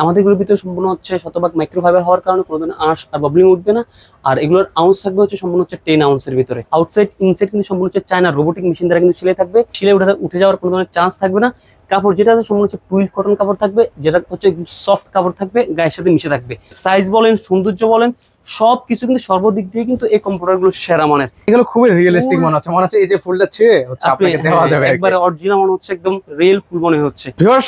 আমাদের এগুলোর ভিতরে সম্পূর্ণ হচ্ছে শতভাগ মাইক্রোফাইবার হওয়ার কারণে কোনো ধরনের আঁশ আর বাবলিং উঠবে না। আর এগুলোর আউন্স থাকবে হচ্ছে সম্পূর্ণ হচ্ছে টেন আউন্সের ভিতরে। আউটসাইড ইনসাইড কিন্তু সম্পূর্ণ হচ্ছে চায়না রোবোটিক মেশিন দ্বারা কিন্তু সিলে থাকবে। সিলে উঠে যাওয়ার কোনো ধরনের চান্স থাকবে না। কাপড় যেটা আছে সম্পূর্ণ হচ্ছে টুইল কটন কাপড় থাকবে যেটা হচ্ছে সফট কাপড় থাকবে গায়ের সাথে মিশে থাকবে। সাইজ বলেন সৌন্দর্য বলেন সব কিছু কিন্তু সর্বদিক দিয়ে কিন্তু এই কম্পিউটারগুলো সেরা মানের। এগুলো খুবই রিয়েলিস্টিক মনে হচ্ছে। মনে হচ্ছে এই যে ফুলটা ছিঁড়ে হচ্ছে আপনাকে দেওয়া যাবে হ্যাঁ, একবারে অরিজিনাল মনে হচ্ছে একদম রিয়েল ফুল মনে হচ্ছে।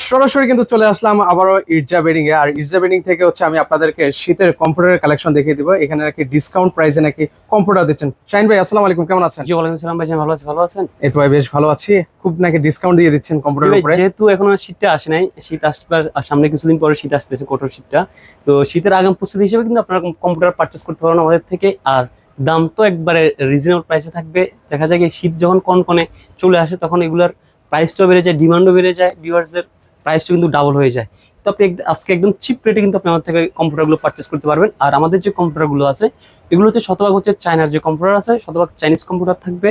সরাসরি কিন্তু চলে আসলাম আবারও ইরজা বেডিং এ আর ইরজা বেডিং থেকে হচ্ছে আমি আপনাদেরকে শীতের কম্পিউটারের কালেকশন দেখিয়ে দিব। এখানে নাকি ডিসকাউন্ট প্রাইসে নাকি কম্পিউটার দিচ্ছেন। শাইন ভাই আসসালামু আলাইকুম কেমন আছেন? জি ওয়ালাইকুম সালাম ভাই ভালো আছি ভালো আছেন? এই তো ভাই বেশ ভালো আছি। খুব নাকি ডিসকাউন্ট দিয়ে দিচ্ছেন কম্পিউটারের উপরে। যেহেতু এখন শীতটা আসে নাই। শীত আসবার সামনে কিছুদিন পরে শীত আসতেছে, কঠোর শীতটা। তো শীতের আগাম প্রস্তুতি হিসেবে কিন্তু আপনারা কম্পিউটার পারচেস করতে পারেন আমাদের থেকে। আর দাম তো একবারে রিজনেবল প্রাইসে থাকবে। দেখা যায় শীত যখন কনকনে চলে আসে, তখন এগুলার প্রাইসটাও বেড়ে যায় ডিমান্ডও বেড়ে যায় ভিউয়ার্সদের প্রাইসটা কিন্তু ডাবল হয়ে যায়। তো আপনি আজকে একদম চিপ রেটে কিন্তু আপনি আমাদের থেকে কম্পিউটারগুলো পারচেস করতে পারবেন। আর আমাদের যে কম্পিউটারগুলো আছে এগুলো হচ্ছে শতভাগ হচ্ছে চায়নার যে কম্পিউটার আছে শতভাগ চাইনিজ কম্পিউটার থাকবে।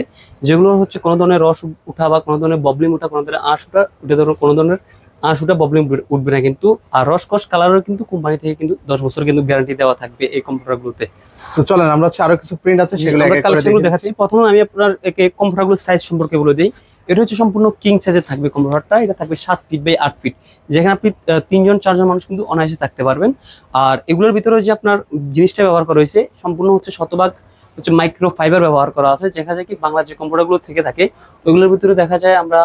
যেগুলো হচ্ছে কোনো ধরনের রস উঠা বা কোনো ধরনের ববলিং উঠা কোনো ধরনের আঁশ উঠা উঠে ধরনের কোনো ধরনের আঁশ উঠা ববলিং উঠবে না কিন্তু। আর রসকস কালারের কিন্তু কোম্পানি থেকে কিন্তু দশ বছর কিন্তু গ্যারান্টি দেওয়া থাকবে এই কম্পিউটারগুলোতে তো চলেন আমরা হচ্ছে আরও কিছু প্রিন্ট আছে সেগুলো আমরা দেখাচ্ছি। প্রথমে আমি আপনার একে কম্পিউটারগুলোর সাইজ সম্পর্কে বলে দিই। এটা হচ্ছে সম্পূর্ণ কিং সাইজের থাকবে কম্পিউটারটা এটা থাকবে সাত ফিট বাই আট ফিট যেখানে আপনি তিনজন, চারজন মানুষ কিন্তু অনায়াসে থাকতে পারবেন। আর এগুলোর ভিতরে যে আপনার জিনিসটা ব্যবহার করা হয়েছে, সম্পূর্ণ হচ্ছে শতভাগ হচ্ছে মাইক্রো ফাইবার ব্যবহার করা আছে। দেখা যায় কি বাংলা যে কম্পিউটারগুলো থেকে থাকে ওইগুলোর ভিতরে দেখা যায় আমরা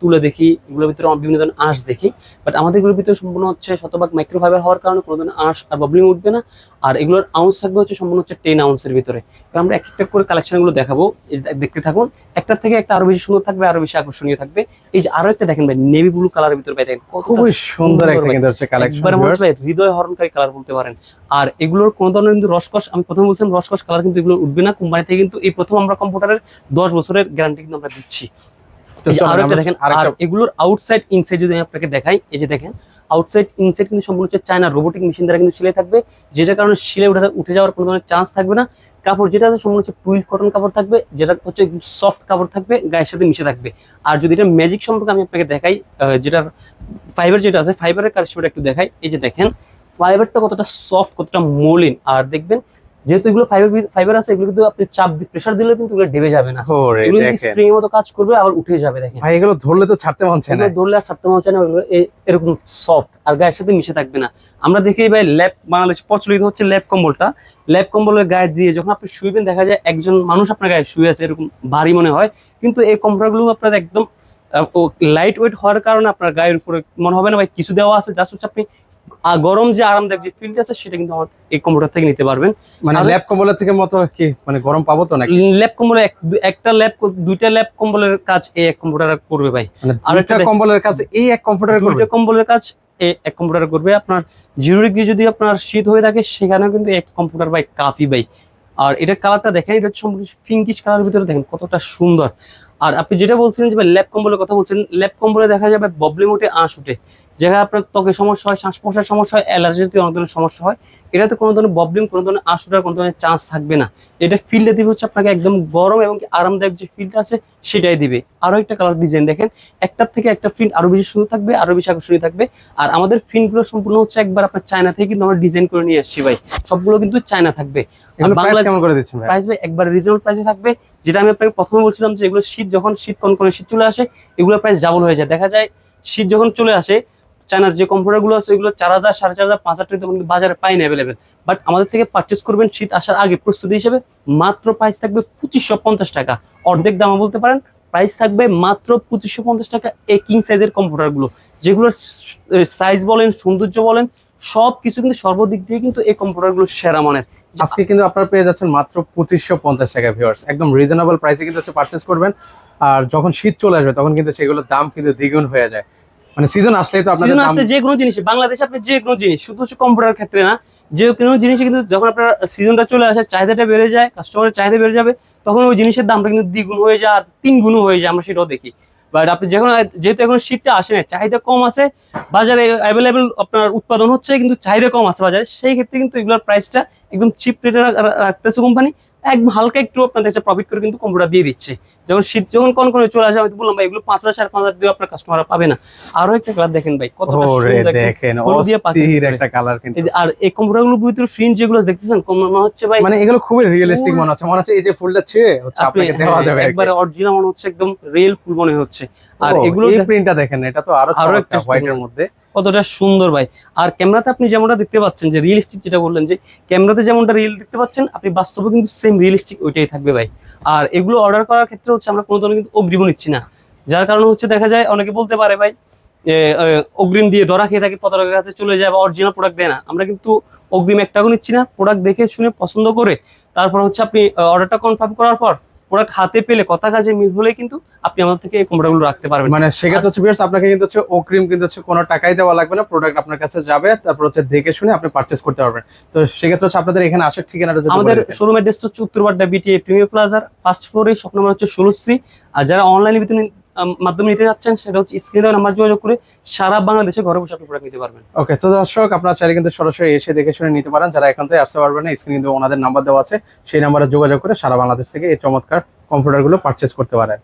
তুলে দেখি এগুলোর ভিতরে বিভিন্ন ধরনের আঁশ দেখি। বাট আমাদের এগুলোর ভিতরে সম্পূর্ণ হচ্ছে শতভাগ মাইক্রো ফাইবার হওয়ার কারণে কোনো ধরনের আঁশ আর বাবলিং উঠবে না। আর এগুলোর আউন্স থাকবে হচ্ছে সম্পূর্ণ হচ্ছে টেন আউন্সের ভিতরে। তো আমরা এক একটা করে কালেকশনগুলো দেখাবো। দেখতে থাকুন একটার থেকে একটা আরও বেশি সুন্দর থাকবে আরও বেশি আকর্ষণীয় থাকবে। এই যে আরও একটা দেখেন ভাই নেভি ব্লু কালারের ভিতরে ভাই দেখেন খুবই সুন্দর একটা কিন্তু হচ্ছে কালেকশন ভাই হৃদয় হরণকারী কালার বলতে পারেন। আর এগুলোর কোনো ধরনের কিন্তু রসকস আমি প্রথমে বলছিলাম রসকস কালার কিন্তু এগুলো উঠবে না কোম্পানি থেকে কিন্তু এই প্রথম আমরা কম্পিউটারের দশ বছরের গ্যারান্টি কিন্তু আমরা দিচ্ছি। আরও একটা দেখেন আর এগুলোর আউটসাইড ইনসাইড যদি আমি আপনাকে দেখাই এই যে দেখেন আউটসাইড ইনসাইড কিন্তু সম্পূর্ণ হচ্ছে চায়না রোবোটিক মেশিন দ্বারা কিন্তু থাকবে যেটার কারণে উঠে উঠে যাওয়ার কোনো ধরনের চান্স থাকবে না। কাপড় যেটা আছে সম্পূর্ণ হচ্ছে টুইল কটন কাপড় থাকবে যেটা হচ্ছে সফট কাপড় থাকবে গায়ের সাথে মিশে থাকবে। আর যদি এটা ম্যাজিক সম্পর্কে আমি আপনাকে দেখাই যেটার ফাইবার যেটা আছে ফাইবারের কারিশমাটা একটু দেখাই এই যে দেখেন ফাইবারটা কতটা সফট কতটা মলিন আর দেখবেন যেহেতু এগুলো ফাইবার ফাইবার আছে এগুলো কিন্তু আপনি চাপ প্রেশার দিলে কিন্তু এগুলো ডেবে যাবে না। এগুলো স্প্রিং এর মতো কাজ করবে আবার উঠে যাবে দেখেন। ভাই এগুলো ধরলে তো ছাড়তে মন চায় না। এগুলো ধরলে আর ছাড়তে মনে হচ্ছে না এরকম সফট আর গায়ের সাথে মিশে থাকবে না। আমরা দেখি ভাই ল্যাপ বাংলাদেশ প্রচলিত হচ্ছে ল্যাপ কম্বলটা। ল্যাপ কম্বলের গায়ে দিয়ে যখন আপনি শুইবেন দেখা যায় একজন মানুষ আপনার গায়ে শুয়ে আছে এরকম ভারী মনে হয়। কিন্তু এই কম্বলগুলো আপনার একদম লাইট ওয়েট হওয়ার কারণে আপনার গায়ের উপরে মনে হবে না ভাই কিছু দেওয়া আছে জাস্ট হচ্ছে আপনি আহ, গরম যে আরামদায়ক যে ফিল্ড আছে সেটা কিন্তু আমার এই কম্পিউটার থেকে নিতে পারবেন। মানে আর- ল্যাব কম্বলের থেকে মতো কি মানে গরম পাবো তো নাকি? ল্যাপ কম্বলে একটা ল্যাপ দুইটা ল্যাপ কম্বলের কাজ এই এক কম্পিউটার করবে ভাই। মানে আর একটা কম্বলের কাছে এই এক কম্পিউটার করবে? কম্পিউটার কাজ এক কম্পিউটার করবে। আপনার জিরো ডিগ্রি যদি আপনার শীত হয়ে থাকে সেখানেও কিন্তু এক কম্পিউটার বাই কাফি বাই আর এটার কালারটা দেখেন এটা হচ্ছে পিঙ্কিশ কালার ভিতরে দেখেন কতটা সুন্দর। আর আপনি যেটা বলছিলেন যে ল্যাপ কম্বলের কথা বলছেন ল্যাপ কম্বলে দেখা যাবে ববলিং উঠে আঁশ উঠে। যেখানে আপনার ত্বকের সমস্যা হয় শ্বাস প্রশ্বাসের সমস্যা হয় অ্যালার্জি জাতীয় অনেক ধরনের সমস্যা হয় এটাতে কোনো ধরনের ববলিং কোনো ধরনের উঠার কোনো ধরনের চান্স থাকবে না। এটা ফিল্ডে দিবে হচ্ছে আপনাকে একদম গরম এবং আরামদায়ক যে ফিল্ড আছে সেটাই দিবে। আরও একটা কালার ডিজাইন দেখেন একটার থেকে একটা ফিল্ড আরও বেশি সুন্দর থাকবে আরও বেশি আকর্ষণীয় থাকবে। আর আমাদের ফিল্ডগুলো সম্পূর্ণ হচ্ছে একবার আপনার চায়না থেকে কিন্তু আমরা ডিজাইন করে নিয়ে আসছি ভাই। সবগুলো কিন্তু চায়না থাকবে। প্রাইস ভাই? একবার রিজনেবল প্রাইসে থাকবে। যেটা আমি আপনাকে প্রথমে বলছিলাম যে এগুলো শীত যখন শীত কনকনে শীত চলে আসে এগুলো প্রাইস ডাবল হয়ে যায়। দেখা যায় শীত যখন চলে আসে চায়নার যে কম্পিউটারগুলো আছে এগুলো চার হাজার, সাড়ে চার হাজার, পাঁচ হাজার টাকা বাজারে পাই না অ্যাভেলেবেল বাট আমাদের থেকে পারচেস করবেন, শীত আসার আগে প্রস্তুতি হিসেবে মাত্র প্রাইস থাকবে পঁচিশশো পঞ্চাশ টাকা। অর্ধেক দামও বলতে পারেন প্রাইস থাকবে মাত্র পঁচিশশো পঞ্চাশ টাকা এই কিং সাইজের কম্পিউটারগুলো যেগুলোর সাইজ বলেন, সৌন্দর্য বলেন সব কিছু কিন্তু সর্বদিক দিয়ে কিন্তু এই কম্পিউটারগুলো সেরা মানের। আজকে কিন্তু আপনারা পেয়ে যাচ্ছেন মাত্র পঁচিশশো পঞ্চাশ টাকা ভিউয়ার্স একদম রিজনেবল প্রাইসে কিন্তু হচ্ছে পারচেস করবেন। আর যখন শীত চলে আসবে, তখন কিন্তু সেগুলোর দাম কিন্তু দ্বিগুণ হয়ে যায়। মানে সিজন আসলেই তো আপনাদের সিজন আসলে যে কোনো জিনিস বাংলাদেশে আপনি যে কোনো জিনিস শুধু কম্পিউটার ক্ষেত্রে না যে কোনো জিনিসে কিন্তু যখন আপনার সিজনটা চলে আসে চাহিদাটা বেড়ে যায় কাস্টমারের চাহিদা বেড়ে যাবে তখন ওই জিনিসের দামটা কিন্তু দ্বিগুণ হয়ে যায় আর তিন গুণ হয়ে যায় আমরা সেটাও দেখি। বাট আপনি যখন যেহেতু এখন শীতটা আসে না চাহিদা কম আছে বাজারে অ্যাভেলেবেল আপনার উৎপাদন হচ্ছে কিন্তু চাহিদা কম আছে বাজারে সেই ক্ষেত্রে কিন্তু এগুলোর প্রাইসটা একদম চিপ রেটে রাখতেছে কোম্পানি একদম হালকা একটু আপনাদের প্রফিট করে কিন্তু কম্পিউটার দিয়ে দিচ্ছে। যখন শীত যখন কোন কোন চলে আসে আমি বললাম ভাই এগুলো পাঁচ হাজার সাড়ে পাঁচ হাজার দিয়ে আপনার কাস্টমার পাবে না। আরও একটা কালার দেখেন ভাই একটা দেখেন। একটা কালার কিন্তু। আর এই কম্পিউটারগুলোর ভিতরে ফ্রিন্ট যেগুলো দেখতেছেন? মনে হচ্ছে ভাই। মানে এগুলো খুবই রিয়েলিস্টিক মনে হচ্ছে। মনে হচ্ছে এই যে ফুলটা ছিঁড়ে হচ্ছে আপনি আপনাকে দেওয়া হ্যাঁ, যাবে একবারে অরিজিনাল মনে হচ্ছে একদম রিয়েল ফুল মনে হচ্ছে। আর এগুলো এই প্রিন্টটা দেখেন এটা তো আরও আরও একটা একটা হোয়াইটের মধ্যে। কতটা সুন্দর ভাই। আর ক্যামেরাতে আপনি যেমনটা দেখতে পাচ্ছেন যে রিয়েলিস্টিক যেটা বললেন যে, ক্যামেরাতে যেমনটা রিয়েল দেখতে পাচ্ছেন, আপনি বাস্তবে কিন্তু সেম রিয়েলিস্টিক ওইটাই থাকবে ভাই। আর এগুলো অর্ডার করার ক্ষেত্রে হচ্ছে আমরা কোনো ধরনের কিন্তু অগ্রিম নিচ্ছি না। যার কারণে হচ্ছে দেখা যায় অনেকে বলতে পারে ভাই অগ্রিম দিয়ে ধরা খেয়ে থাকে পতাকার হাতে চলে যায় বা অরিজিনাল প্রোডাক্ট দেয় না। আমরা কিন্তু অগ্রিম এক টাকাও নিচ্ছি না প্রোডাক্ট দেখে শুনে পছন্দ করে, তারপর হচ্ছে আপনি অর্ডারটা কনফার্ম করার পর প্রোডাক্ট হাতে পেলে কথা কাজে মিল হলে কিন্তু আপনি আমাদের থেকে এই কম্পিউটারগুলো রাখতে পারবেন। মানে সেক্ষেত্রে হচ্ছে বিয়ার্স আপনাকে কিন্তু হচ্ছে অগ্রিম কিন্তু হচ্ছে কোনো টাকাই দেওয়া লাগবে না প্রোডাক্ট আপনার কাছে যাবে তারপর হচ্ছে দেখে শুনে আপনি পারচেস করতে পারবেন। তো সেক্ষেত্রে হচ্ছে আপনাদের এখানে আসার ঠিকানাটা যদি আমাদের শোরুমের। শোরুম অ্যাড্রেস হচ্ছে Uttar Badda B T A premier প্লাজার ফার্স্ট ফ্লোরে শপ নম্বর হচ্ছে ষোলো সি। আর যারা অনলাইনে ভিতরে মাধ্যমে নিতে যাচ্ছেন, সেটা হচ্ছে স্ক্রিনে দেওয়া নাম্বার যোগাযোগ করে সারা বাংলাদেশে ঘরে বসে আপনি প্রোডাক্ট নিতে পারবেন। ওকে তো দর্শক, আপনারা চাইলে কিন্তু সরাসরি এসে দেখে শুনে নিতে পারেন। যারা এখান থেকে আসতে পারবেন না স্ক্রিনে কিন্তু ওনাদের নাম্বার দেওয়া আছে, সেই নাম্বারে যোগাযোগ করে সারা বাংলাদেশ থেকে এই চমৎকার কম্পিউটারগুলো পারচেস করতে পারেন।